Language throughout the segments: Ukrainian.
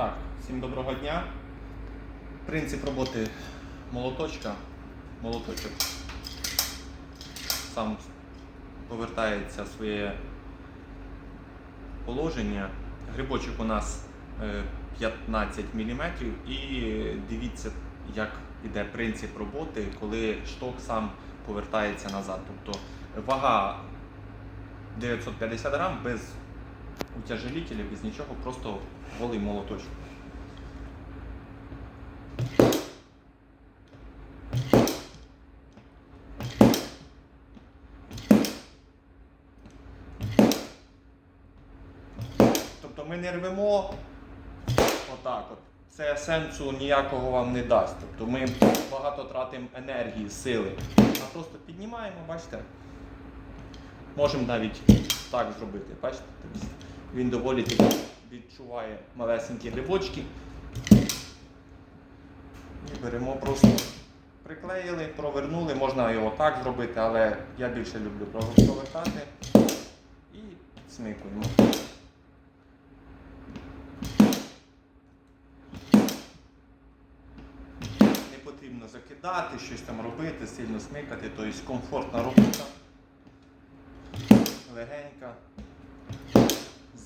Так, всім доброго дня. Принцип роботи молоточка. Молоточок сам повертається в своє положення. Грибочок у нас е, 15 мм і дивіться, як іде принцип роботи, коли шток сам повертається назад. Тобто вага 950 грам без утяжелителя, без нічого, просто голий молоточок. Тобто ми не рвемо отак от. Це сенсу ніякого вам не дасть. Тобто ми багато тратимо енергії, сили. А просто піднімаємо, бачите? Можемо навіть так зробити. Бачите? Він доволі таки відчуває малесенькі грибочки. І беремо просто приклеїли, провернули, можна його так зробити, але я більше люблю провертати і смикуємо. Не потрібно закидати, щось там робити, сильно смикати, тобто комфортна робота, легенька,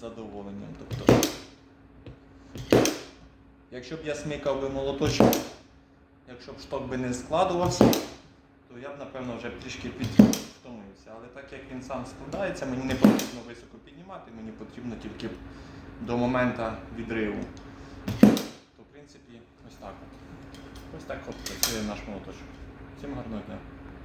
задоволенням. Тобто, якщо б я смикав би молоточок, якщо б шток би не складувався, то я б напевно вже трішки підвтомився. Але так як він сам складається, мені не потрібно високо піднімати, мені потрібно тільки до моменту відриву. То в принципі ось так. Ось так от працює наш молоточок. Всім гарного дня.